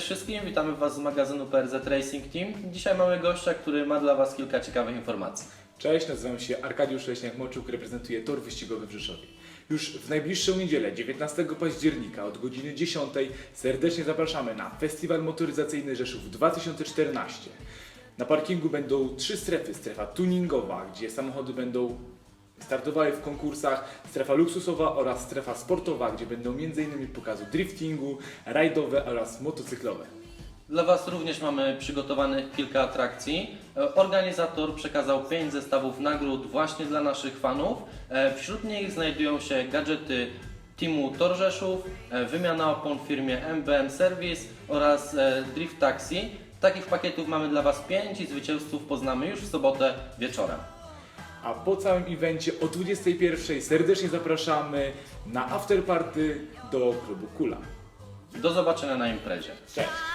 Cześć wszystkim, witamy Was z magazynu PRZ Racing Team. Dzisiaj mamy gościa, który ma dla Was kilka ciekawych informacji. Cześć, nazywam się Arkadiusz Leśniak-Moczuk, reprezentuję tor wyścigowy w Rzeszowie. Już w najbliższą niedzielę, 19 października od godziny 10 serdecznie zapraszamy na Festiwal Motoryzacyjny Rzeszów 2014. Na parkingu będą trzy strefy. Strefa tuningowa, gdzie samochody będą startowały w konkursach, strefa luksusowa oraz strefa sportowa, gdzie będą m.in. pokazy driftingu, rajdowe oraz motocyklowe. Dla Was również mamy przygotowanych kilka atrakcji. E, Organizator przekazał 5 zestawów nagród właśnie dla naszych fanów. E, Wśród nich znajdują się gadżety Teamu Tor Rzeszów, e, wymiana opon w firmie MBM Service oraz Drift Taxi. Takich pakietów mamy dla Was 5 i zwycięzców poznamy już w sobotę wieczorem. A po całym evencie o 21 serdecznie zapraszamy na afterparty do klubu Kula. Do zobaczenia na imprezie. Cześć!